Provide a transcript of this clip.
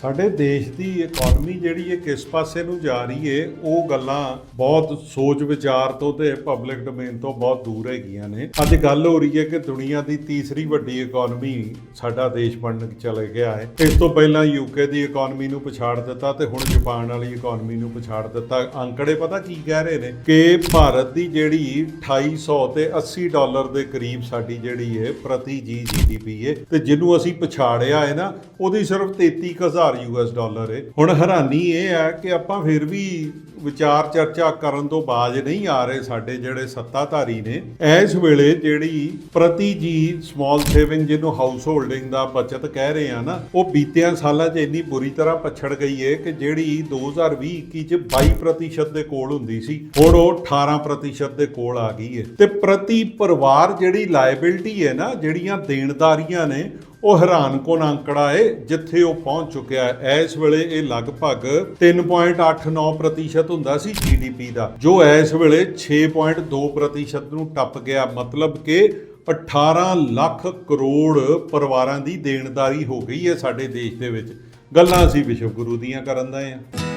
ਸਾਡੇ ਦੇਸ਼ ਦੀ ਇਕਨੋਮੀ ਜਿਹੜੀ ਹੈ ਕਿਸ ਪਾਸੇ ਨੂੰ ਜਾ ਰਹੀ ਹੈ ਉਹ ਗੱਲਾਂ ਬਹੁਤ ਸੋਚ ਵਿਚਾਰ ਤੋਂ ਤੇ ਪਬਲਿਕ ਡੋਮੇਨ ਤੋਂ ਬਹੁਤ ਦੂਰ ਹੈਗੀਆਂ ਨੇ। ਅੱਜ ਗੱਲ ਹੋ ਰਹੀ ਹੈ ਕਿ ਦੁਨੀਆ ਦੀ ਤੀਸਰੀ ਵੱਡੀ ਇਕਨੋਮੀ ਸਾਡਾ ਦੇਸ਼ ਬਣਨ ਚਲੇ ਗਿਆ ਹੈ ਇਸ ਤੋਂ ਪਹਿਲਾਂ ਯੂਕੇ ਦੀ ਇਕਨੋਮੀ ਨੂੰ ਪਛਾੜ ਦਿੱਤਾ ਤੇ ਹੁਣ ਜਾਪਾਨ ਵਾਲੀ ਇਕਨੋਮੀ ਨੂੰ ਪਛਾੜ ਦਿੱਤਾ। ਅੰਕੜੇ ਪਤਾ ਕੀ ਕਹਿ ਰਹੇ ਨੇ ਕਿ ਭਾਰਤ ਦੀ ਜਿਹੜੀ 2800 ਤੇ 80 ਡਾਲਰ ਦੇ ਕਰੀਬ ਸਾਡੀ ਜਿਹੜੀ ਹੈ ਪ੍ਰਤੀ ਜੀ ਜੀਡੀਪੀ ਹੈ ਤੇ ਜਿਹਨੂੰ ਅਸੀਂ ਪਛਾੜਿਆ ਹੈ ਨਾ, ਉਹਦੀ ਸਿਰਫ 33000 ਯੂਐਸ ਡਾਲਰ ਏ। ਹੁਣ ਹੈਰਾਨੀ ਇਹ ਹੈ ਕਿ ਆਪਾਂ ਫਿਰ ਵੀ ਵਿਚਾਰ ਚਰਚਾ ਕਰਨ ਤੋਂ ਬਾਜ ਨਹੀਂ ਆ ਰਹੇ ਸਾਡੇ ਜਿਹੜੇ ਸੱਤਾਧਾਰੀ ਨੇ, ਇਸ ਵੇਲੇ ਜਿਹੜੀ ਪ੍ਰਤੀ ਜੀ ਸਮਾਲ ਸੇਵਿੰਗ ਜਿਹਨੂੰ ਹਾਊਸ ਹੋਲਡਿੰਗ ਦਾ ਬਚਤ ਕਹਿ ਰਹੇ ਆ ਨਾ, ਉਹ ਬੀਤਿਆਂ ਸਾਲਾਂ 'ਚ ਇੰਨੀ ਬੁਰੀ ਤਰ੍ਹਾਂ ਪਛੜ ਗਈ ਹੈ ਕਿ ਜਿਹੜੀ 2020-21 'ਚ 22% ਦੇ ਕੋਲ ਹੁੰਦੀ ਸੀ, ਹੁਣ ਉਹ 18% ਦੇ ਕੋਲ ਆ ਗਈ ਹੈ ਤੇ ਪ੍ਰਤੀ ਪਰਿਵਾਰ ਜਿਹੜੀ ਲਾਇਬਿਲਟੀ ਹੈ ਨਾ, ਜਿਹੜੀਆਂ ਦੇਣਦਾਰੀਆਂ ਨੇ, ਉਹ ਹੈਰਾਨਕੁਨ ਅੰਕੜਾ ਏ, ਜਿੱਥੇ ਉਹ ਪਹੁੰਚ ਚੁੱਕਿਆ। ਹੈ ਇਸ ਵੇਲੇ ਇਹ ਲਗਭਗ 3.89% ਹੁੰਦਾ ਸੀ ਜੀਡੀਪੀ ਦਾ, ਜੋ ਇਸ ਵੇਲੇ 6.2% ਨੂੰ ਟੱਪ ਗਿਆ। ਮਤਲਬ ਕਿ 18 ਲੱਖ ਕਰੋੜ ਪਰਿਵਾਰਾਂ ਦੀ ਦੇਣਦਾਰੀ ਹੋ ਗਈ ਹੈ ਸਾਡੇ ਦੇਸ਼ ਦੇ ਵਿੱਚ। ਗੱਲਾਂ ਅਸੀਂ ਵਿਸ਼ਵ ਗੁਰੂ ਦੀਆਂ ਕਰਨ ਦਾ ਹਾਂ।